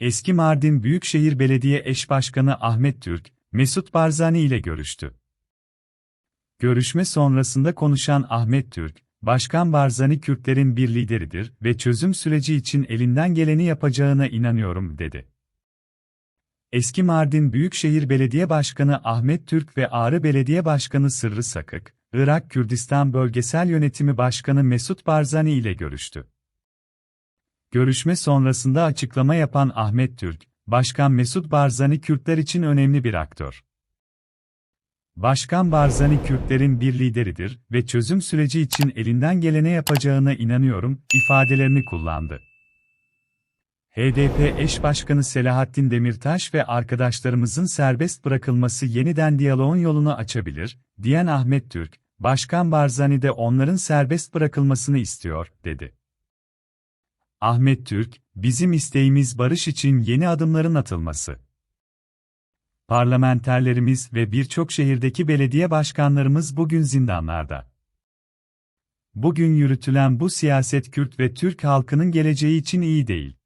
Eski Mardin Büyükşehir Belediye Eş Başkanı Ahmet Türk, Mesut Barzani ile görüştü. Görüşme sonrasında konuşan Ahmet Türk, Başkan Barzani Kürtlerin bir lideridir ve çözüm süreci için elinden geleni yapacağına inanıyorum, dedi. Eski Mardin Büyükşehir Belediye Başkanı Ahmet Türk ve Ağrı Belediye Başkanı Sırrı Sakık, Irak Kürdistan Bölgesel Yönetimi Başkanı Mesut Barzani ile görüştü. Görüşme sonrasında açıklama yapan Ahmet Türk, Başkan Mesut Barzani Kürtler için önemli bir aktör. Başkan Barzani Kürtlerin bir lideridir ve çözüm süreci için elinden gelene yapacağına inanıyorum, ifadelerini kullandı. HDP eş başkanı Selahattin Demirtaş ve arkadaşlarımızın serbest bırakılması yeniden diyaloğun yolunu açabilir, diyen Ahmet Türk, Başkan Barzani de onların serbest bırakılmasını istiyor, dedi. Ahmet Türk, bizim isteğimiz barış için yeni adımların atılması. Parlamenterlerimiz ve birçok şehirdeki belediye başkanlarımız bugün zindanlarda. Bugün yürütülen bu siyaset Kürt ve Türk halkının geleceği için iyi değil.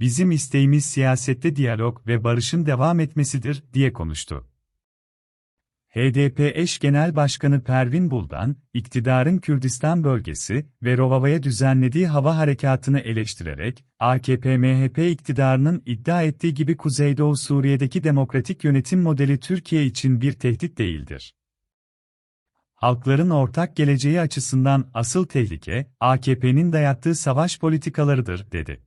Bizim isteğimiz siyasette diyalog ve barışın devam etmesidir, diye konuştu. HDP eş genel başkanı Pervin Buldan, iktidarın Kürdistan bölgesi ve Rovava'ya düzenlediği hava harekatını eleştirerek, AKP-MHP iktidarının iddia ettiği gibi Kuzeydoğu Suriye'deki demokratik yönetim modeli Türkiye için bir tehdit değildir. Halkların ortak geleceği açısından asıl tehlike, AKP'nin dayattığı savaş politikalarıdır, dedi.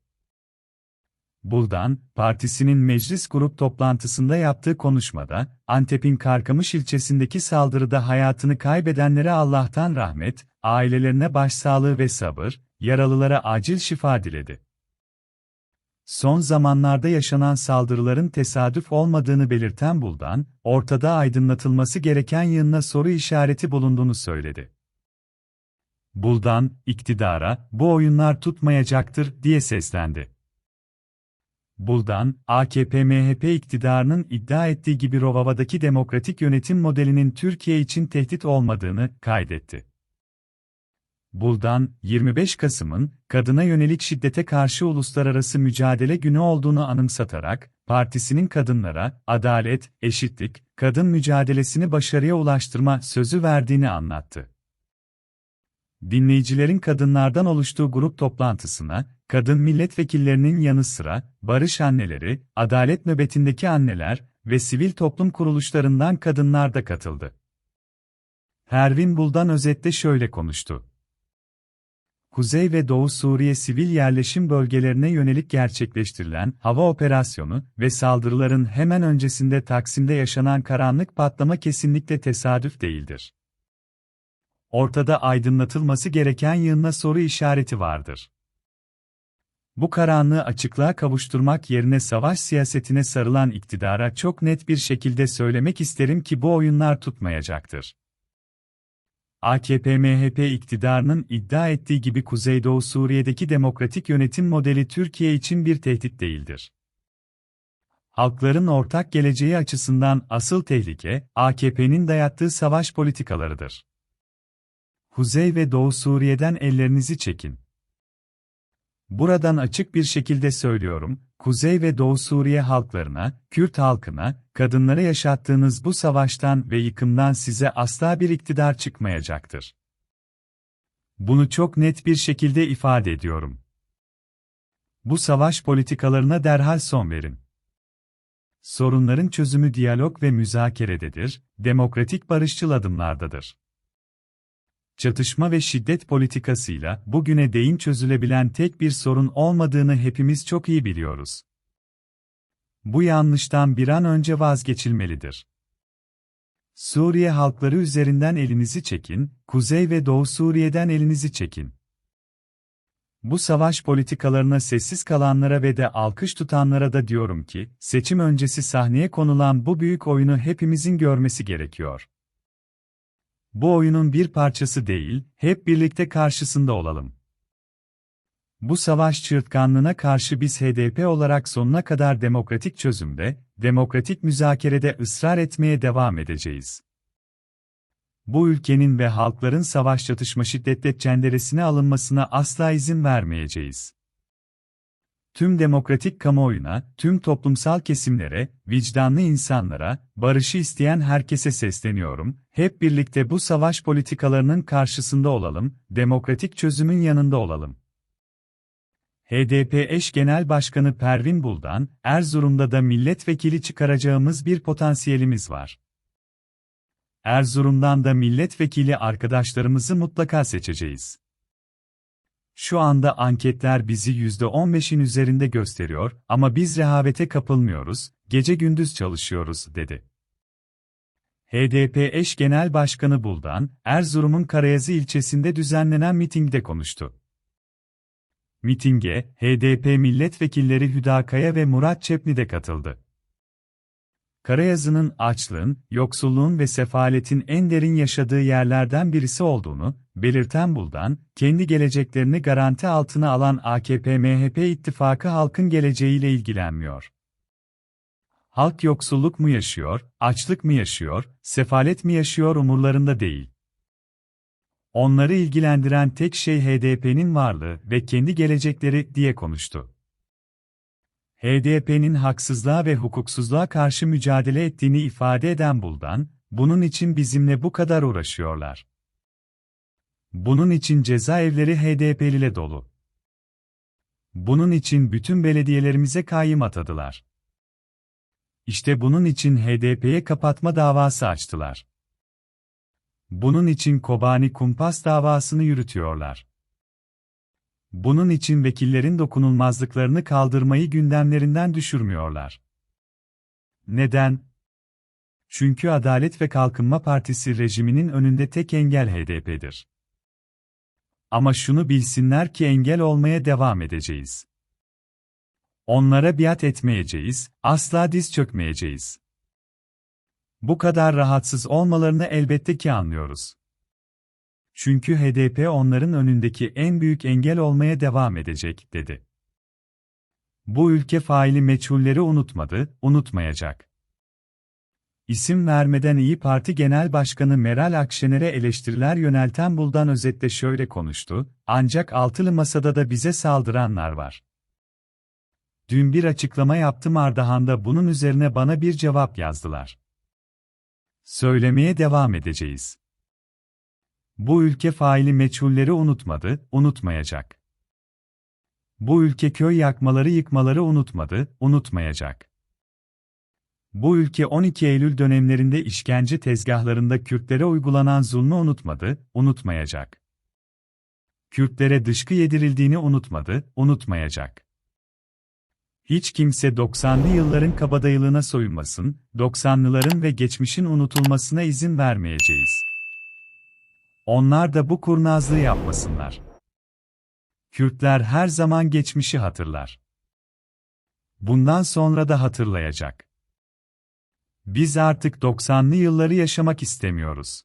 Buldan, partisinin meclis grup toplantısında yaptığı konuşmada, Antep'in Karkamış ilçesindeki saldırıda hayatını kaybedenlere Allah'tan rahmet, ailelerine başsağlığı ve sabır, yaralılara acil şifa diledi. Son zamanlarda yaşanan saldırıların tesadüf olmadığını belirten Buldan, ortada aydınlatılması gereken yığınla soru işareti bulunduğunu söyledi. Buldan, iktidara, bu oyunlar tutmayacaktır, diye seslendi. Buldan, AKP-MHP iktidarının iddia ettiği gibi Rovava'daki demokratik yönetim modelinin Türkiye için tehdit olmadığını kaydetti. Buldan, 25 Kasım'ın, kadına yönelik şiddete karşı uluslararası mücadele günü olduğunu anımsatarak, partisinin kadınlara, adalet, eşitlik, kadın mücadelesini başarıya ulaştırma sözü verdiğini anlattı. Dinleyicilerin kadınlardan oluştuğu grup toplantısına, kadın milletvekillerinin yanı sıra, barış anneleri, adalet nöbetindeki anneler ve sivil toplum kuruluşlarından kadınlar da katıldı. Pervin Buldan özette şöyle konuştu. Kuzey ve Doğu Suriye sivil yerleşim bölgelerine yönelik gerçekleştirilen hava operasyonu ve saldırıların hemen öncesinde Taksim'de yaşanan karanlık patlama kesinlikle tesadüf değildir. Ortada aydınlatılması gereken yığınla soru işareti vardır. Bu karanlığı açıklığa kavuşturmak yerine savaş siyasetine sarılan iktidara çok net bir şekilde söylemek isterim ki bu oyunlar tutmayacaktır. AKP-MHP iktidarının iddia ettiği gibi Kuzeydoğu Suriye'deki demokratik yönetim modeli Türkiye için bir tehdit değildir. Halkların ortak geleceği açısından asıl tehlike, AKP'nin dayattığı savaş politikalarıdır. Kuzey ve Doğu Suriye'den ellerinizi çekin. Buradan açık bir şekilde söylüyorum, Kuzey ve Doğu Suriye halklarına, Kürt halkına, kadınlara yaşattığınız bu savaştan ve yıkımdan size asla bir iktidar çıkmayacaktır. Bunu çok net bir şekilde ifade ediyorum. Bu savaş politikalarına derhal son verin. Sorunların çözümü diyalog ve müzakerededir, demokratik barışçıl adımlardadır çatışma ve şiddet politikasıyla bugüne değin çözülebilen tek bir sorun olmadığını hepimiz çok iyi biliyoruz. Bu yanlıştan bir an önce vazgeçilmelidir. Suriye halkları üzerinden elinizi çekin, Kuzey ve Doğu Suriye'den elinizi çekin. Bu savaş politikalarına sessiz kalanlara ve de alkış tutanlara da diyorum ki, seçim öncesi sahneye konulan bu büyük oyunu hepimizin görmesi gerekiyor. Bu oyunun bir parçası değil, hep birlikte karşısında olalım. Bu savaş çırtkanlığına karşı biz HDP olarak sonuna kadar demokratik çözümde, demokratik müzakerede ısrar etmeye devam edeceğiz. Bu ülkenin ve halkların savaş çatışma şiddetle çenderesine alınmasına asla izin vermeyeceğiz. Tüm demokratik kamuoyuna, tüm toplumsal kesimlere, vicdanlı insanlara, barışı isteyen herkese sesleniyorum. Hep birlikte bu savaş politikalarının karşısında olalım, demokratik çözümün yanında olalım. HDP eş genel başkanı Pervin Buldan, Erzurum'da da milletvekili çıkaracağımız bir potansiyelimiz var. Erzurum'dan da milletvekili arkadaşlarımızı mutlaka seçeceğiz. Şu anda anketler bizi %15'in üzerinde gösteriyor ama biz rehavete kapılmıyoruz, gece gündüz çalışıyoruz, dedi. HDP eş genel başkanı Buldan, Erzurum'un Karayazı ilçesinde düzenlenen mitingde konuştu. Mitinge, HDP milletvekilleri Hüdakaya ve Murat Çepni de katıldı. Karayazı'nın açlığın, yoksulluğun ve sefaletin en derin yaşadığı yerlerden birisi olduğunu belirten Buldan, kendi geleceklerini garanti altına alan AKP-MHP ittifakı halkın geleceğiyle ilgilenmiyor. Halk yoksulluk mu yaşıyor, açlık mı yaşıyor, sefalet mi yaşıyor umurlarında değil. Onları ilgilendiren tek şey HDP'nin varlığı ve kendi gelecekleri diye konuştu. HDP'nin haksızlığa ve hukuksuzluğa karşı mücadele ettiğini ifade eden Buldan, bunun için bizimle bu kadar uğraşıyorlar. Bunun için cezaevleri HDP'liyle dolu. Bunun için bütün belediyelerimize kayyım atadılar. İşte bunun için HDP'ye kapatma davası açtılar. Bunun için Kobani Kumpas davasını yürütüyorlar. Bunun için vekillerin dokunulmazlıklarını kaldırmayı gündemlerinden düşürmüyorlar. Neden? Çünkü Adalet ve Kalkınma Partisi rejiminin önünde tek engel HDP'dir. Ama şunu bilsinler ki engel olmaya devam edeceğiz. Onlara biat etmeyeceğiz, asla diz çökmeyeceğiz. Bu kadar rahatsız olmalarını elbette ki anlıyoruz. Çünkü HDP onların önündeki en büyük engel olmaya devam edecek, dedi. Bu ülke faili meçhulleri unutmadı, unutmayacak. İsim vermeden İyi Parti Genel Başkanı Meral Akşener'e eleştiriler yönelten Buldan özetle şöyle konuştu, ancak altılı masada da bize saldıranlar var. Dün bir açıklama yaptım Ardahan'da bunun üzerine bana bir cevap yazdılar. Söylemeye devam edeceğiz. Bu ülke faili meçhulleri unutmadı, unutmayacak. Bu ülke köy yakmaları yıkmaları unutmadı, unutmayacak. Bu ülke 12 Eylül dönemlerinde işkence tezgahlarında Kürtlere uygulanan zulmü unutmadı, unutmayacak. Kürtlere dışkı yedirildiğini unutmadı, unutmayacak. Hiç kimse 90'lı yılların kabadayılığına soyunmasın, 90'lıların ve geçmişin unutulmasına izin vermeyeceğiz. Onlar da bu kurnazlığı yapmasınlar. Kürtler her zaman geçmişi hatırlar. Bundan sonra da hatırlayacak. Biz artık 90'lı yılları yaşamak istemiyoruz.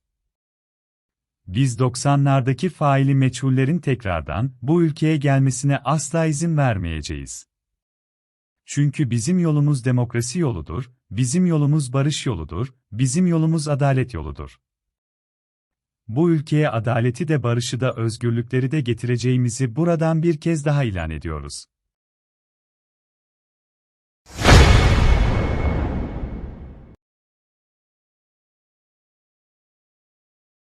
Biz 90'lardaki faili meçhullerin tekrardan bu ülkeye gelmesine asla izin vermeyeceğiz. Çünkü bizim yolumuz demokrasi yoludur, bizim yolumuz barış yoludur, bizim yolumuz adalet yoludur. Bu ülkeye adaleti de barışı da özgürlükleri de getireceğimizi buradan bir kez daha ilan ediyoruz.